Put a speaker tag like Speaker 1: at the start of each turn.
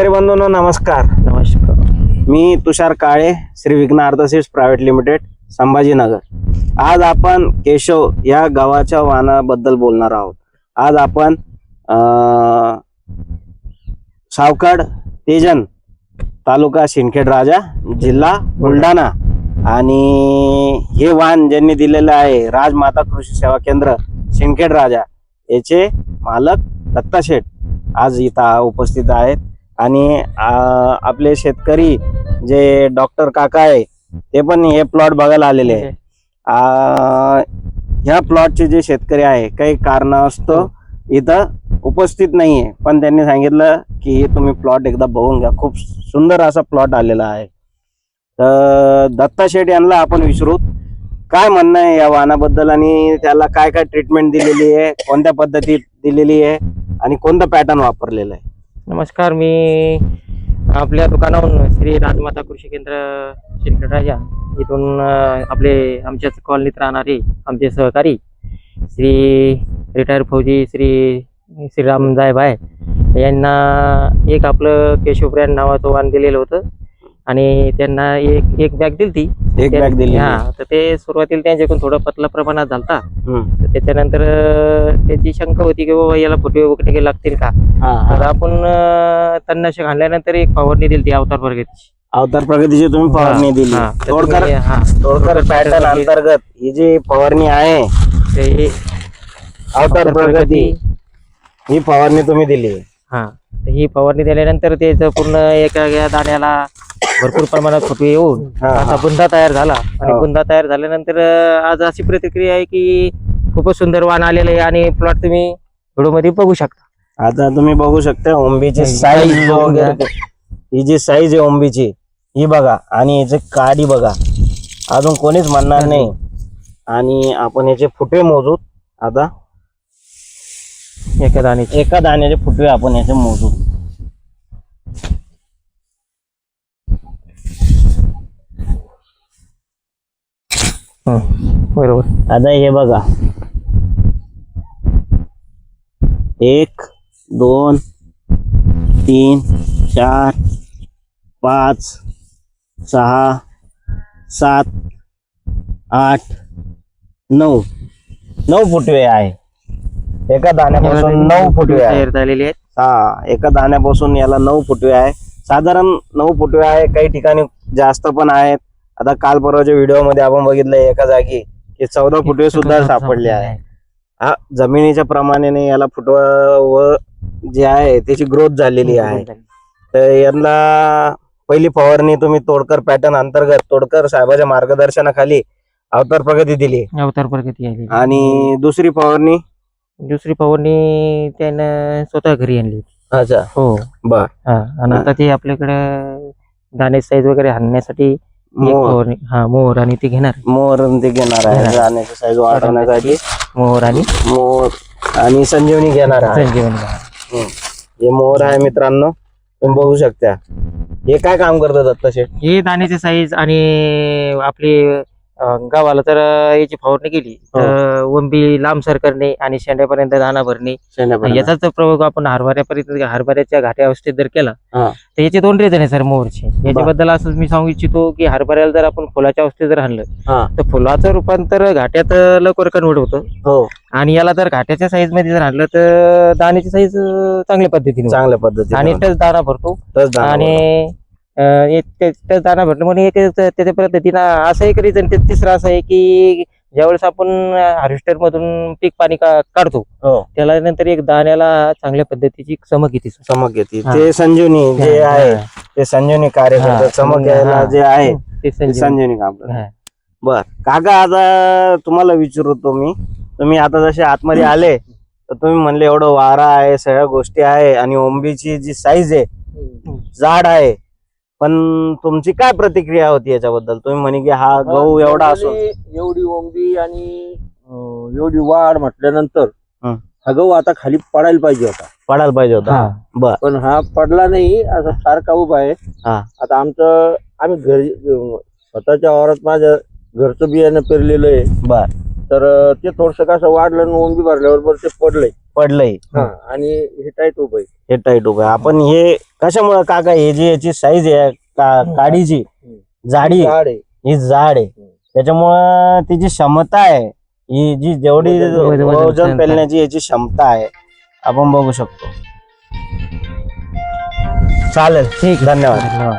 Speaker 1: शेतकरी बंधूंनो नमस्कार.
Speaker 2: नमस्कार.
Speaker 1: मी तुषार काळे श्री विघ्न आर्थसीड्स प्रायव्हेट लिमिटेड संभाजीनगर. आज आपण केशव या गावाच्या वाहनाबद्दल बोलणार आहोत. आज आपण सावकाड तेजन तालुका सिंदखेड राजा जिल्हा बुलढाणा आणि हे वाहन ज्यांनी दिलेलं आहे राजमाता कृषी सेवा केंद्र सिंदखेड राजा याचे मालक दत्ता शेठ आज इथं उपस्थित आहेत. आणि आपले शेतकरी जे डॉक्टर काका आहे ते पण हे प्लॉट बघायला आलेले आहे. ह्या प्लॉटचे जे शेतकरी आहे काही कारणास्तव इथं उपस्थित नाही आहे पण त्यांनी सांगितलं की तुम्ही प्लॉट एकदा बघून घ्या. खूप सुंदर असा प्लॉट आलेला आहे. तर दत्ता शेठ यांना आपण विसरू. काय म्हणणं आहे या वाहनाबद्दल? आणि त्याला काय काय ट्रीटमेंट दिलेली आहे? कोणत्या पद्धतीत दिलेली आहे? आणि कोणतं पॅटर्न वापरलेलं आहे?
Speaker 2: नमस्कार मी आपल्या दुकानाहून श्री राजमाता कृषी केंद्र शिरखेड राजा इथून आपले आमच्याच कॉलनीत राहणारे आमचे सहकारी श्री रिटायर फौजी श्री श्रीराम जायभाय यांना एक आपलं केशव ब्रँड नावाचं वाण दिलेलं होतं. आणि त्यांना एक एक बॅग दिली ती
Speaker 1: एक बॅग दिली
Speaker 2: हा तर ते सुरुवातीला त्यांच्याकडून थोडं पतला प्रमाणात झालता. तर त्याच्यानंतर त्याची शंका होती की बाबा याला फुटवे वगैरे लागतील का? तर. आपण तणनाशक आणल्यानंतर एक फवारणी दिली ती अवतार वर्गाची
Speaker 1: अवतार प्रगतीची तुम्ही फवारणी दिली.
Speaker 2: हा, तर
Speaker 1: तोडकर तोडकर पॅटर्न अंतर्गत ही जी फवारणी आहे
Speaker 2: तर
Speaker 1: अवतार प्रगती ही फवारणी तुम्ही दिली.
Speaker 2: हा. ही फवारणी दिल्यानंतर त्याचं पूर्ण एका दाण्याला भरपूर प्रमाणात फुटवे येऊन. आता बुंदा तयार झाला. आणि
Speaker 1: हो.
Speaker 2: बुंदा तयार झाल्यानंतर आज अशी प्रतिक्रिया आहे की खूपच सुंदर वाण आलेलं आहे आणि प्लॉट तुम्ही व्हिडिओमध्ये बघू शकता.
Speaker 1: आता तुम्ही बघू शकता ओंबीची साईज. ही जी साईज आहे ओंबीची ही बघा. आणि याची काडी बघा. अजून कोणीच म्हणणार नाही. आणि आपण याचे फुटवे मोजू. आता
Speaker 2: एका दाण्याची.
Speaker 1: एका दाण्याचे फुटवे आपण याचे मोजू.
Speaker 2: बरोबर.
Speaker 1: आता हे बघा. एक दोन तीन चार पाच सहा सात आठ नऊ. नऊ फुटवे आहे. एका दाण्यापासून नऊ फुटवे आहे.
Speaker 2: तयार झालेली आहेत.
Speaker 1: हा एका दाण्यापासून याला नऊ फुटवे आहे. साधारण नऊ फुटवे आहे. काही ठिकाणी जास्त पण आहेत. आता काल परवाच्या व्हिडिओमध्ये आपण बघितलंय एका जागी की चौदा फुटवे सुद्धा सापडले आहे हा जमिनीच्या प्रमाणे याला फुटवा व जे आहे त्याची ग्रोथ झालेली आहे. तर यांना पहिली फवारणी तुम्ही तोडकर पॅटर्न अंतर्गत तोडकर साहेबाच्या मार्गदर्शनाखाली अवतार प्रगती दिली.
Speaker 2: अवतार प्रगती आहे
Speaker 1: आणि दुसरी फवारणी?
Speaker 2: दुसरी फवारणी त्यानं स्वतः घरी आणली.
Speaker 1: अच्छा.
Speaker 2: हो.
Speaker 1: बर.
Speaker 2: आणि आता ते आपल्याकडे दाणे साईज वगैरे हाणण्यासाठी
Speaker 1: मोर.
Speaker 2: हा मोहर आणि ते घेणार.
Speaker 1: मोर ते घेणार आहे.
Speaker 2: घेणार.
Speaker 1: जाण्याची साईज वाढवण्यासाठी.
Speaker 2: मोहर आणि
Speaker 1: मोर आणि संजीवनी घेणार आहे.
Speaker 2: संजीवन.
Speaker 1: हे मोर आहे मित्रांनो. तुम्ही बघू शकता. हे काय काम करतं दत्ता शेठ
Speaker 2: हे दाण्याचे साईज आणि आपली गावाला तर याची फवारणी केली.
Speaker 1: हो.
Speaker 2: तर वंबी लांब सर करणे आणि शेंड्यापर्यंत दाणा भरणे. याचाच प्रयोग आपण हरभऱ्यापर्यंत हरभऱ्याच्या घाट्या अवस्थेत जर केला. तर याचे दोन रिझन आहे सर मोहरचे. याच्याबद्दल असं मी सांगू इच्छितो की हरभऱ्याला जर आपण फुलाच्या अवस्थेत जर आणलं तर फुलाचं रूपांतर घाट्यात लवकर कन्वर्ट होतं.
Speaker 1: हो.
Speaker 2: आणि याला जर घाट्याच्या साईजमध्ये जर आणलं तर दाण्याची साईज चांगल्या पद्धतीने.
Speaker 1: चांगल्या पद्धतीने
Speaker 2: आणि टच दाणा भरतो. आणि दाणा भरतो म्हणून एक त्याच्या पद्धतीनं असं एक रिझन ते तिसरं असं आहे की ज्यावेळेस आपण हार्वेस्टर मधून पीक पाणी काढतो
Speaker 1: हो
Speaker 2: त्याला नंतर एक दाण्याला चांगल्या पद्धतीची चमक येते.
Speaker 1: चमक येते. ते संजीवनी जे आहे. ते संजीवनी कार्य करतं चमक यायला. जे आहे
Speaker 2: ते संजीवन.
Speaker 1: काम. बर काका आता तुम्हाला विचारतो मी तुम्ही आता जसे आतमध्ये आले तर तुम्ही म्हणले एवढं वारा आहे सगळ्या गोष्टी आहे आणि ओंबीची जी साईज आहे जाड आहे पण तुमची काय प्रतिक्रिया होती याच्याबद्दल? तुम्ही म्हणे की हा गहू एवढा असो.
Speaker 3: एवढी ओंबी आणि अं, एवढी वाढ म्हटल्यानंतर
Speaker 1: हं.
Speaker 3: हा गहू आता खाली पडायला पाहिजे होता.
Speaker 1: पडायला पाहिजे होता. बर.
Speaker 3: पण हा पडला नाही असा सारखा उभा आहे.
Speaker 1: हा.
Speaker 3: आता आमचं आम्ही घरी अं, स्वतःच्या वावरात माझ्या घरचं बियाणं पेरलेलं आहे.
Speaker 1: बर.
Speaker 3: तर अं, ते थोडस कसं वाढलं आणि ओंबी भरल्याबरोबर ते पडलंय.
Speaker 1: पडलंय.
Speaker 3: हा, आणि हे टाईट उभं आहे.
Speaker 1: हे टाईट उभं आहे. आपण हे कशामुळे काका हे जी याची साईज आहे का काडीची
Speaker 3: जाडी आहे.
Speaker 1: ही जाड आहे. त्याच्यामुळं तिची क्षमता आहे. ही जी जेवढी
Speaker 3: वजन-
Speaker 2: वजन-
Speaker 1: वजन
Speaker 2: वजन
Speaker 1: पेलण्याची याची क्षमता आहे आपण बघू शकतो. चालेल.
Speaker 2: ठीक
Speaker 1: धन्यवाद.
Speaker 2: धन्यवाद.